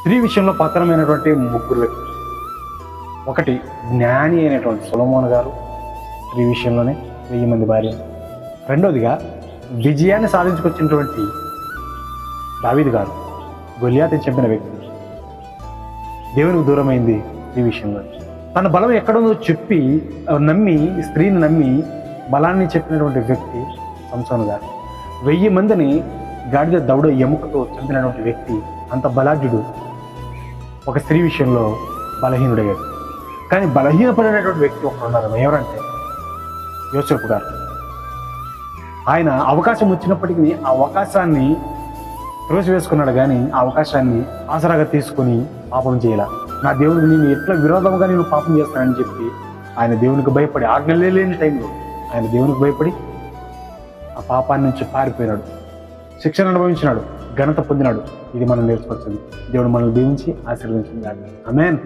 స్త్రీ విషయంలో పతనమైనటువంటి ముగ్గురు వ్యక్తులు. ఒకటి జ్ఞాని అయినటువంటి సులమోన్ గారు స్త్రీ విషయంలోనే వెయ్యి మంది భార్య రెండోదిగా విజయాన్ని సాధించుకొచ్చినటువంటి దావీద్ గారు గొలియాతి చెప్పిన వ్యక్తి. దేవునికి దూరమైంది ఈ విషయంలో. తన బలం ఎక్కడుందో చెప్పి నమ్మి స్త్రీని నమ్మి బలాన్ని చెప్పినటువంటి వ్యక్తి సంసోన్ గారు. వెయ్యి మందిని గాడిద దౌడ ఎముకతో చంపినటువంటి వ్యక్తి అంత బలాఢ్యుడు ఒక స్త్రీ విషయంలో బలహీనుడయ్యాడు కానీ బలహీనపడినటువంటి వ్యక్తి ఒకరు ఉన్నారు. ఎవరంటే? యోసేపు గారు. ఆయన అవకాశం వచ్చినప్పటికీ ఆ అవకాశాన్ని త్రోసివేసుకున్నాడు కానీ ఆ అవకాశాన్ని ఆసరాగా తీసుకొని పాపం చేయాల. నా దేవుడికి నేను ఎట్లా విరోధంగా నేను పాపం చేస్తానని చెప్పి ఆయన దేవునికి భయపడి ఆజ్ఞలే లేని టైంలో ఆయన దేవునికి భయపడి ఆ పాపాన్ని నుంచి పారిపోయినాడు. శిక్షణ అనుభవించినాడు. ఘనత పొందినాడు. ఇది మనం నేర్చుకోవచ్చు దేవుడు మనల్ని దీవించి ఆశీర్వదించింది ఆమెన్.